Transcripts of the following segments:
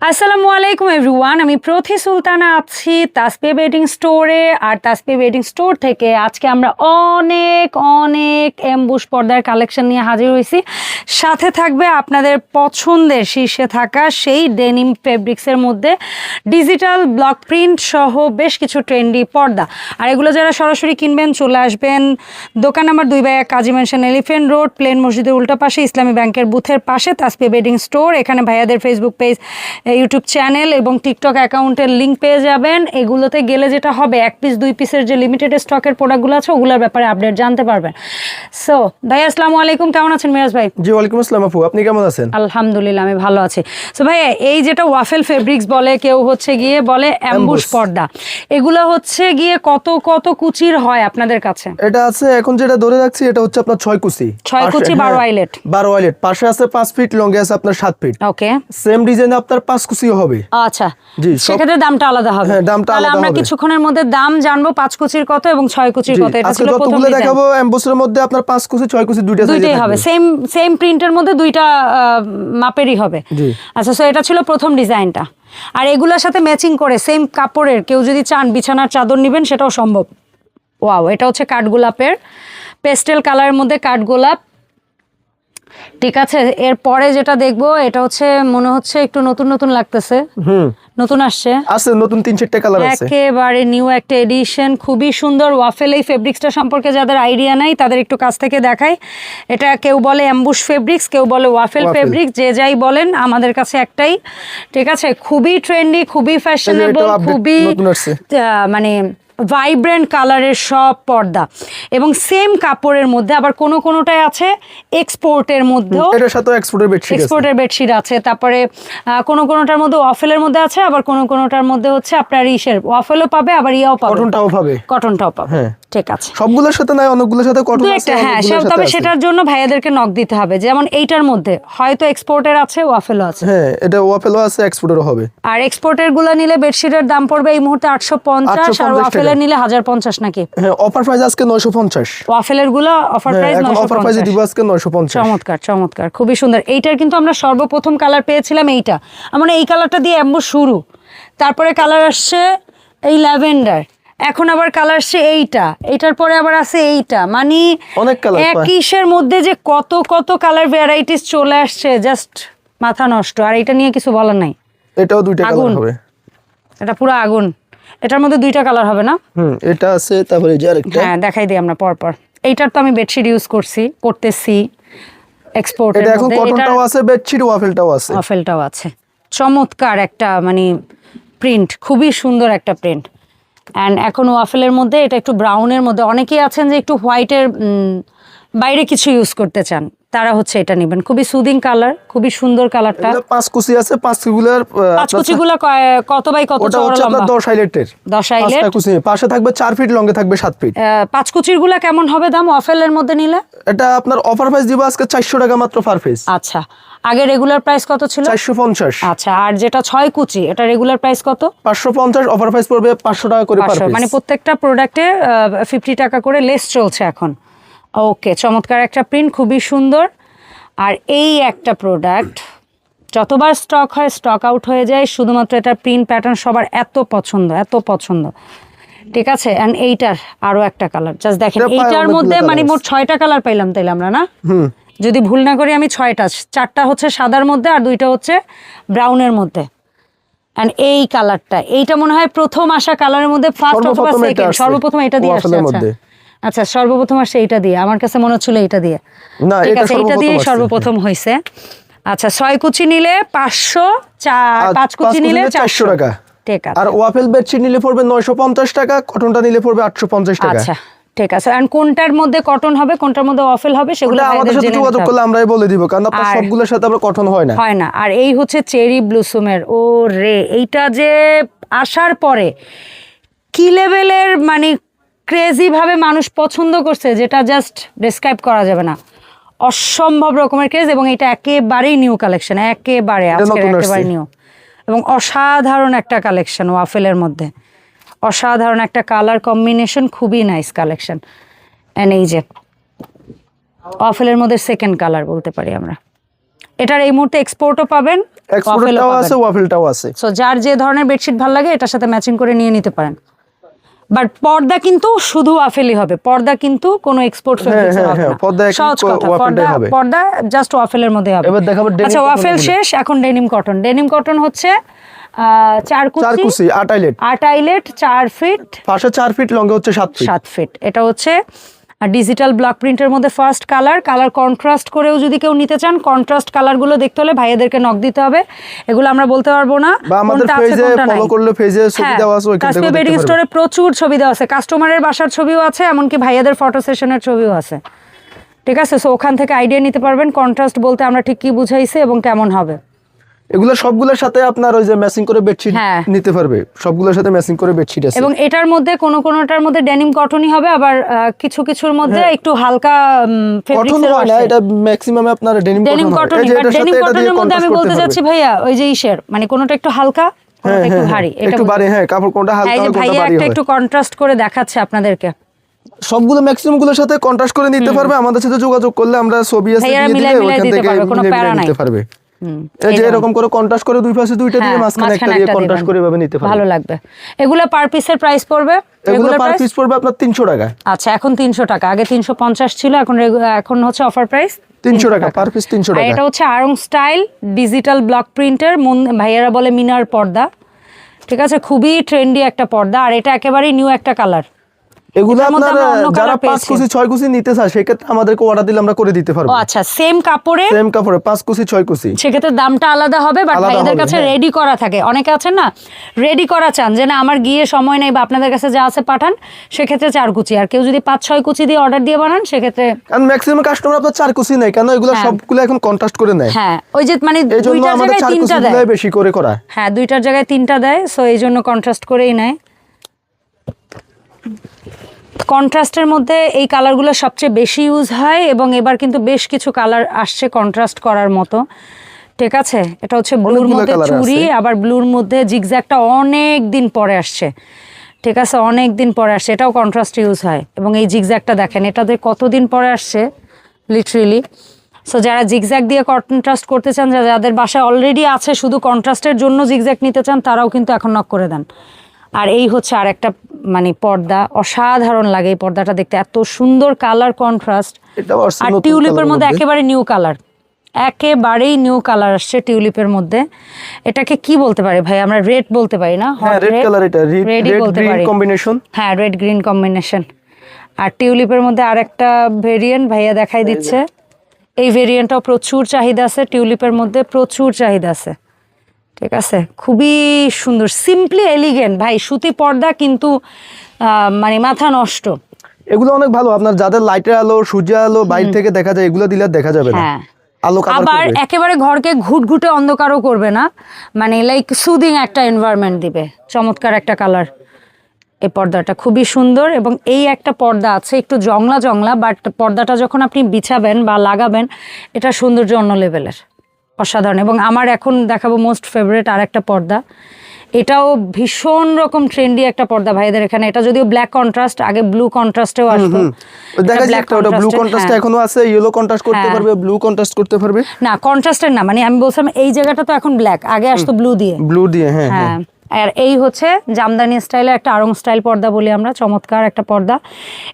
আসসালামু আলাইকুম এভরিওয়ান, আমি প্রথি সুলতানা আছি তাসপে বেডিং স্টোরে। আর তাসপে বেডিং স্টোর থেকে আজকে আমরা অনেক অনেক এমবুশ পর্দার কালেকশন নিয়ে হাজির হয়েছি। সাথে থাকবে আপনাদের পছন্দের শীর্ষে থাকা সেই ডেনিম ফেব্রিক্সের মধ্যে ডিজিটাল ব্লক প্রিন্ট সহ বেশ কিছু ট্রেন্ডি পর্দা। আর এগুলো যারা সরাসরি কিনবেন, চলে আসবেন দোকান নাম্বার দুই বাই এক কাজী মেনশন এলিফেন্ট রোড, প্লেন মসজিদের উল্টা পাশে ইসলামী ব্যাংকের বুথের পাশে তাসপে বেডিং স্টোর। এখানে ভাইয়াদের ফেসবুক পেজ ইউটিউব চ্যানেল এবং টিকটক অ্যাকাউন্টের লিঙ্ক পেয়ে যাবেন। এগুলোতে গেলে যেটা হবে এক পিস দুই পিসের যে লিমিটেড স্টকের প্রোডাক্টগুলো আছে ওগুলোর ব্যাপারে আপডেট জানতে পারবেন। সো ভাই আসসালামু আলাইকুম কেমন আছেন মিরাজ ভাই? জি ওয়ালাইকুম আসসালাম আপু আপনি কেমন আছেন? আলহামদুলিল্লাহ আমি ভালো আছি। সো ভাই এই যেটা ওয়াফেল ফেব্রিক্স বলে কেউ হচ্ছে গিয়ে বলে অ্যাম্বুশ। পর্দা। এগুলো হচ্ছে গিয়ে কত কত কুচির হয় আপনাদের কাছে? এটা আছে এখন যেটা ধরে রাখছি এটা হচ্ছে আপনার ছয় কুচি। ছয় কুচি, বারো হ্যাঁ, eyelet। বারো আইলেট পাশে আছে পাঁচ ফিট লঙ্গে আছে আপনার সাত ফিট ওকে সেম ডিজাইনে আপনার পাঁচ কুচিও হবে। আচ্ছা জি, সেক্ষেত্রে দামটা আলাদা হবে। হ্যাঁ, দামটা আলাদা আমরা কিছুক্ষণের মধ্যে দাম জানব পাঁচ কুচির কত এবং ছয় কুচির কত। এটা ছিল প্রথম design। দেখাবো এমবোসের মধ্যে আপনার পাঁচ কুচি ছয় কুচি দুইটা দুইটাই হবে। সেম সেম প্রিন্টের মধ্যে দুইটা মাপেরই হবে। আচ্ছা সো এটা ছিল প্রথম ডিজাইনটা আর এগুলোর সাথে ম্যাচিং করে সেম কাপড়ের কেউ যদি চান বিছানার চাদর নেবেন সেটাও সম্ভব। ওয়াও এটা হচ্ছে কাঠগোলাপের পেস্টেল কালারের মধ্যে কাঠগোলাপ ঠিক আছে এরপরে যেটা দেখব এটা হচ্ছে মনে হচ্ছে একটু নতুন নতুন লাগতেছে। নতুন আসছে। আছে নতুন তিন চারটে কালার আছে। একেবারে নিউ একটা এডিশন খুবই সুন্দর ওয়াফেল এই ফেব্রিক্সটা সম্পর্কে যাদের আইডিয়া নাই তাদের একটু কাছ থেকে দেখাই। এটা কেউ বলে অ্যাম্বুশ ফেব্রিক্স কেউ বলে ওয়াফেল। ফেব্রিক্স যে যাই বলেন আমাদের কাছে একটাই। ঠিক আছে খুবই ট্রেন্ডি খুবই ফ্যাশনেবল খুবই মানে ভাইব্রেন্ট কালারের সব পর্দা। এবং সেম কাপড়ের মধ্যে আবার কোনো কোনোটাই আছে এক্সপোর্টের মধ্যেও। এটার সাথে এক্সপোর্টের বেডশিট আছে। এক্সপোর্টের বেডশিট আছে। তারপরে আহ, কোনো কোনোটার মধ্যে ওয়াফেলের মধ্যে আছে আবার কোনো কোনোটার মধ্যে হচ্ছে আপনার ইসের। ওয়াফেলও পাবে আবার ইয়াও পাবে। কটনটাও পাবে। কটনটাও পাবে। হ্যাঁ। ঠিক আছে। সবগুলোর সাথে নাই অনেকগুলোর সাথে কটন আছে হ্যাঁ তবে সেটার জন্য ভাইয়াদেরকে নক দিতে হবে। যেমন এইটার মধ্যে হয়তো এক্সপোর্টের আছে ওয়াফেলও আছে। হ্যাঁ এটা ওয়াফেলও আছে এক্সপোর্টেরও হবে। আর এক্সপোর্টেরগুলো নিলে বেডশিটের দাম পড়বে এই মুহূর্তে আটশো পঞ্চাশ আর ওয়াফেলের নিলে হাজার পঞ্চাশ নাকি? হ্যাঁ অফার প্রাইস আজকে নয়শো পঞ্চাশ। ওয়াফেলেরগুলো অফার প্রাইস এখন নয়শো অফার প্রাইসে দিব আজকে নয়শো পঞ্চাশ। চমৎকার চমৎকার খুবই সুন্দর। এইটার কিন্তু আমরা সর্বপ্রথম কালার পেয়েছিলাম এইটা। আমার এই কালারটা দিয়ে এম্বো শুরু। তারপরে কালার আসছে এই ল্যাভেন্ডার। এখন আবার কালার আসছে এইটা। এইটার পরে আবার আছে এইটা। মানে অনেক পায়। একিশের মধ্যে যে কত কত কালার ভ্যারাইটিস চলে আসছে জাস্ট মাথা নষ্ট। আর এটা নিয়ে কিছু বলার নাই। এটাও দুইটা আগুন। কালার হবে। এটা পুরো আগুন। এটার মধ্যে দুইটা কালার হবে না? হুম এটা আছে তারপরে যে আরেকটা। হ্যাঁ দেখাই দিই আমরা পরপর। এইটার তো আমি বেডশিট ইউজ করছি করতেছি এক্সপোর্ট এটা এখন কটনটাও আছে বেডশিট ওয়াফেলটাও আছে। ওয়াফেলটাও আছে। চমৎকার একটা মানে প্রিন্ট খুবই সুন্দর একটা প্রিন্ট অ্যান্ড এখন ওয়াফেলের মধ্যে এটা একটু ব্রাউনের মধ্যে অনেকেই আছেন যে একটু হোয়াইটের বাইরে কিছু ইউজ করতে চান। তারা হচ্ছে এটা নেবেন। খুবই সুদিং কালার খুবই সুন্দর কালারটা পাঁচ কুচি আছে পাঁচ কুচিগুলার পাঁচ কুচিগুলো কত বাই কত চওড়া আপনার লম্বা? হাইলাইটের দশ হাইলাইট কুচি। পাশে থাকবে চার ফিট লঙ্গে থাকবে সাত ফিট পাঁচ কুচিরগুলা কেমন হবে দাম ওয়াফেলের মধ্যে নিলে? এটা আপনার অফার প্রাইস দিব আজকে চারশো টাকা মাত্র পার পিস আচ্ছা। আগে রেগুলার প্রাইস কত ছিল? চারশো পঞ্চাশ। আচ্ছা আর যেটা ছয় কুচি এটা রেগুলার প্রাইস কত? পাঁচশো পঞ্চাশ অফার প্রাইস পড়বে পাঁচশো টাকা করে পার পাঁচশো মানে প্রত্যেকটা প্রোডাক্টে ফিফটি টাকা করে লেস চলছে এখন। ওকে চমৎকার একটা প্রিন্ট খুবই সুন্দর। আর এই একটা প্রোডাক্ট যতবার স্টক হয় স্টক আউট হয়ে যায়। শুধুমাত্র এটার প্রিন্ট প্যাটার্ন সবার এত পছন্দ এত পছন্দ। ঠিক আছে? অ্যান্ড এইটার আরও একটা কালার জাস্ট দেখেন এইটার মধ্যে মানে মোট ছয়টা কালার পাইলাম তাইলে আমরা না? হুম। যদি ভুল না করি আমি ছয়টা চারটা হচ্ছে সাদার মধ্যে আর দুইটা হচ্ছে ব্রাউনের মধ্যে। অ্যান্ড এই কালারটা এইটা মনে হয় প্রথম আসা কালারের মধ্যে ফার্স্ট অথবা সর্বপ্রথম এটা সেকেন্ড সর্বপ্রথম এটা দিয়ে আসছে ওয়াফেলের আচ্ছা সর্বপ্রথম আসছে এইটা দিয়ে। আমার কাছে মনে হচ্ছিল এইটা দিয়ে। না, ঠিক এটা আছে এইটা দিয়ে সর্বপ্রথম হয়েছে আচ্ছা ছয় কুচি নিলে পাঁচশো চার পাঁচ কুচি নিলে চারশো টাকা। ঠিক আছে। আর ওয়াফেল বেডশিট নিলে পড়বে নয়শো পঞ্চাশ টাকা কটনটা নিলে পড়বে আটশো পঞ্চাশ টাকা। আচ্ছা ঠিক আছে। আর কোনটার মধ্যে কটন হবে কোনটার মধ্যে অফেল হবে সেগুলো আমাদের সাথে যোগাযোগ করলে আমরাই বলে দিব কারণ আপনার সবগুলোর সাথে আমরা কটন হয় না। হয় না। আর এই হচ্ছে চেরি ব্লুসুমের ও রে এইটা যে আসার পরে কি লেভেলের মানে ক্রেজি ভাবে মানুষ পছন্দ করছে যেটা জাস্ট ডিসক্রাইব করা যাবে না। অসম্ভব রকমের ক্রেজ এবং এটা একেবারেই নিউ কালেকশন একেবারে। একেবারে নিউ এবং অসাধারণ একটা কালেকশন ওয়াফেলের মধ্যে। অসাধারণ একটা কালার কম্বিনেশন খুবই নাইস কালেকশন এন্ড এই যে ওয়াফেলের মধ্যে সেকেন্ড কালার বলতে পারি আমরা। এটার এই মুহূর্তে এক্সপোর্টও পাবেন এক্সপোর্টারটাও আছে ওয়াফেলটাও আছে। সো যার যে ধরনের বেডশিট ভালো লাগে এটার সাথে ম্যাচিং করে নিয়ে নিতে পারেন। বাট পর্দা কিন্তু শুধু ওয়াফেলই হবে। পর্দা কিন্তু কোনো এক্সপোর্ট হ্যাঁ, হ্যাঁ, হ্যাঁ, একই সহজ কথা। পর্দা পর্দা জাস্ট ওয়াফেলের মধ্যে হবে। এবার দেখাবো আচ্ছা ওয়াফেল শেষ এখন ডেনিম কটন ডেনিম কটন হচ্ছে আহ, চার কুচি। আট আইলেট আট আইলেট চার ফিট পাশে চার ফিট লঙ্গে হচ্ছে সাত ফিট সাত ফিট এটা হচ্ছে ডিজিটাল ব্লক প্রিন্টের মধ্যে ফার্স্ট কালার কালার কন্ট্রাস্ট করেও যদি কেউ নিতে চান কন্ট্রাস্ট কালারগুলো দেখতে হলে ভাইয়াদেরকে নক দিতে হবে। এগুলো আমরা বলতে পারব না বা আমাদের পেজে ফলো করলে পেজে ছবি হ্যাঁ, দেওয়া আছে ওইখান থেকে বেডিং স্টোরে প্রচুর ছবি দেওয়া আছে কাস্টমারের বাসার ছবিও আছে এমনকি ভাইয়াদের ফটো সেশনের ছবিও আছে। ঠিক আছে? সো ওখান থেকে আইডিয়া নিতে পারবেন কন্ট্রাস্ট বলতে আমরা ঠিক কি বুঝাইছি এবং কেমন হবে। এগুলো সবগুলোর সাথে আপনার ওই যে ম্যাচিং করে বেডশিট হ্যাঁ। নিতে পারবে। সবগুলোর সাথে ম্যাচিং করে বেডশিট আছে। এবং এটার মধ্যে কোনো কোনোটার মধ্যে ডেনিম কটনই হবে আবার কিছু কিছুর মধ্যে একটু হালকা কটন হয় না এটা ম্যাক্সিমাম আপনার ডেনিম ডেনিম কটন ডেনিম কটনের মধ্যে আমি বলতে যাচ্ছি ভাইয়া ওই যে ইসের মানে কোনোটা একটু হালকা হ্যাঁ একটু হ্যাঁ ভারী হ্যাঁ, একটু হ্যাঁ কাপড় কোনটা হ্যাঁ, হালকা হয় কোনটা ভাইয়া ভারী একটা হয় একটু কন্ট্রাস্ট করে দেখাচ্ছে আপনাদেরকে। সবগুলো ম্যাক্সিমামগুলোর সাথে কন্ট্রাস্ট করে নিতে পারবে আমাদের সাথে যোগাযোগ করলে আমরা ছবি আছে দিয়ে দিলে ওখান থেকে পারবে, কোনো প্যারা নাই। নিতে পারবে। এই যে এরকম করে কন্ট্রাস্ট করে দুই পাশে দুইটা দিয়ে হ্যাঁ, মাঝখানে একটা দিয়ে কন্ট্রাস্ট করে এভাবে নিতে ভালো লাগবে। এগুলো পার পিসের প্রাইস পড়বে? এগুলো পার পিস পড়বে আপনার তিনশো টাকা আচ্ছা এখন তিনশো টাকা। আগে তিনশো পঞ্চাশ ছিল এখন এখন হচ্ছে অফার প্রাইস তিনশো টাকা পার পিস তিনশো আর টাকা এটা হচ্ছে আরং স্টাইল ডিজিটাল ব্লক প্রিন্টের ভাইয়ারা বলে মিনার পর্দা। ঠিক আছে? খুবই ট্রেন্ডি একটা পর্দা আর এটা একেবারেই নিউ একটা কালার এগুলো আপনার যারা পাঁচ। কুচি ছয় কুচি নিতে চায় সেক্ষেত্রে আমাদেরকে অর্ডার দিলে আমরা করে দিতে পারব। আচ্ছা সেম কাপড়ে? সেম কাপড়ে পাঁচ কুচি ছয় কুচি। সেক্ষেত্রে দামটা আলাদা হবে বাট হবে, কাছে হ্যাঁ। রেডি করা থাকে। অনেকে আছেন না রেডি করা চান যে না আমার গিয়ে সময় নেই বা আপনাদের কাছে যা আছে পাঠান। সেক্ষেত্রে চার কুচি। আর কেউ যদি পাঁচ ছয় কুচি দিয়ে অর্ডার দিয়ে বানান সেক্ষেত্রে কারণ ম্যাক্সিমাম কাস্টমার আপনার চার কুচি নেয় কেন এগুলো হ্যাঁ। সবগুলো এখন কন্ট্রাস্ট করে নেয়। হ্যাঁ ওই যে মানে দুইটার জায়গায় তিনটা দেয়। বেশি করে করা হ্যাঁ দুইটার জায়গায় তিনটা দেয় সো এই জন্য কন্ট্রাস্ট করেই নেয়। কন্ট্রাস্টের মধ্যে এই কালারগুলো সবচেয়ে বেশি ইউজ হয় এবং এবার কিন্তু বেশ কিছু কালার আসছে কন্ট্রাস্ট করার মতো। ঠিক আছে? এটা হচ্ছে ব্লুর মধ্যে চুরি আবার ব্লুর মধ্যে জিগজ্যাগটা অনেক দিন পরে আসছে। ঠিক আছে? অনেক দিন পরে আসছে। এটাও কন্ট্রাস্ট ইউজ হয়। এবং এই জিগজ্যাগটা দেখেন এটাতে কতদিন পরে আসছে? লিটারেলি সো যারা জিগজ্যাগ দিয়ে কন্ট্রাস্ট করতে চান যাদের বাসায় অলরেডি আছে শুধু কন্ট্রাস্টের জন্য জিগজ্যাগ নিতে চান তারাও কিন্তু এখন নক করে দেন। আর এই হচ্ছে আর একটা মানে পর্দা। অসাধারণ লাগে এই পর্দাটা দেখতে। এত সুন্দর কালার কন্ট্রাস্ট আর টিউলিপের মধ্যে একেবারে নিউ কালার একেবারেই নিউ কালার আসছে টিউলিপের মধ্যে। এটাকে কি বলতে পারে ভাই? আমরা রেড বলতে পারি না? হ্যাঁ রেড কালার এটা। রেডই বলতে গ্রিন পারি। কম্বিনেশন হ্যাঁ রেড গ্রিন কম্বিনেশন আর টিউলিপের মধ্যে আরেকটা ভেরিয়েন্ট ভাইয়া দেখাই দিচ্ছে। এই ভেরিয়েন্টটাও প্রচুর চাহিদা আছে। টিউলিপের মধ্যে প্রচুর চাহিদা আছে। ঠিক আছে? খুবই সুন্দর সিম্পলি এলিগেন্ট ভাই সুতি পর্দা কিন্তু মানে মাথা নষ্ট। এগুলো অনেক ভালো। আপনার যাদের লাইটের আলো সূর্যের আলো বাইরে থেকে দেখা যায় এগুলো দিলে দেখা যাবে না। হ্যাঁ। আবার একেবারে ঘরকে ঘুটঘুটে অন্ধকারও করবে না। মানে লাইক সুদিং একটা এনভায়রনমেন্ট দিবে। চমৎকার একটা কালার এই পর্দাটা খুবই সুন্দর এবং এই একটা পর্দা আছে একটু জংলা জংলা বাট পর্দাটা যখন আপনি বিছাবেন বা লাগাবেন এটা সৌন্দর্য অন্য লেভেলের অসাধারণ। এবং আমার এখন দেখাবো মোস্ট ফেভারেট আর একটা পর্দা। এটাও ভীষণ রকম ট্রেন্ডি একটা পর্দা ভাইদের এখানে। এটা যদিও ব্ল্যাক কন্ট্রাস্ট আগে ব্লু কন্ট্রাস্টেও আসতো। দেখা একটা ওটা ব্লু contrast-এর, কন্ট্রাস্ট হ্যাঁ। এখনও আছে ইয়েলো কন্ট্রাস্ট করতে হ্যাঁ। পারবে ব্লু কন্ট্রাস্ট করতে পারবে? না কন্ট্রাস্টের না মানে আমি বলছিলাম এই জায়গাটা তো এখন ব্ল্যাক আগে আসতো ব্লু দিয়ে। ব্লু দিয়ে হ্যাঁ হ্যাঁ। হ্যাঁ। আর এই হচ্ছে জামদানি স্টাইলে একটা আরং স্টাইল পর্দা বলি আমরা চমৎকার একটা পর্দা।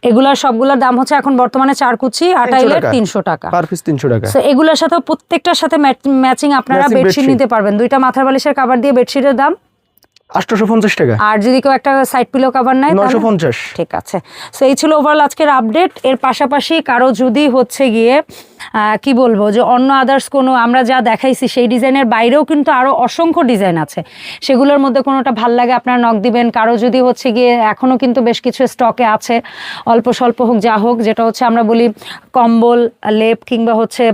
এগুলার সবগুলোর দাম হচ্ছে এখন বর্তমানে চার কুচি আটাইলে তিনশো টাকা। পার পিস তিনশো টাকা। তো এগুলোর সাথে প্রত্যেকটার সাথে ম্যাচিং আপনারা বেডশিট নিতে পারবেন। দুইটা মাথার বালিশের কাবার দিয়ে বেডশিটের দাম আটশোশো পঞ্চাশ টাকা। আর যদি কেউ একটা সাইড পিলো কাভার নেয় নশো তাহলে- পঞ্চাশ। ঠিক আছে। সো এই ছিল ওভারঅল আজকের আপডেট এর পাশাপাশি কারও যদি হচ্ছে গিয়ে কি বলব যে অন্য আদার্স কোনো আমরা যা দেখাইছি সেই ডিজাইনের বাইরেও কিন্তু আরও অসংখ্য ডিজাইন আছে। সেগুলোর মধ্যে কোনোটা ভালো লাগে আপনারা নক দিবেন। কারও যদি হচ্ছে গিয়ে এখনও কিন্তু বেশ কিছু স্টকে আছে অল্প স্বল্প হোক যা হোক যেটা হচ্ছে আমরা বলি কম্বল লেপ কিংবা হচ্ছে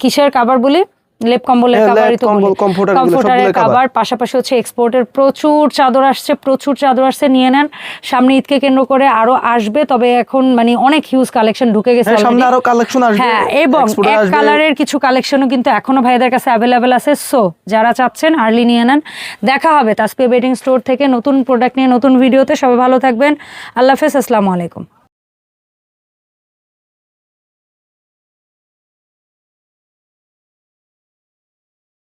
কিসের কাবার বলি? লেপ কম্বলের হ্যাঁ, তো কমফোর্টারের কাবার পাশাপাশি হচ্ছে এক্সপোর্টের প্রচুর চাদর আসছে প্রচুর চাদর আসছে নিয়ে নেন। সামনে ঈদকে কেন্দ্র করে আরও আসবে তবে এখন মানে অনেক হিউজ কালেকশন ঢুকে গেছে হ্যাঁ, সামনে আরও কালেকশন আসবে হ্যাঁ এবং এক কালারের কিছু কালেকশনও কিন্তু এখনও ভাইদের কাছে অ্যাভেলেবেল আছে। সো যারা চাচ্ছেন আর্লি নিয়ে নেন। দেখা হবে তাসপে বেডিং স্টোর থেকে নতুন প্রোডাক্ট নিয়ে নতুন ভিডিওতে সবাই ভালো থাকবেন। আল্লাহ হাফেজ আসসালামু আলাইকুম।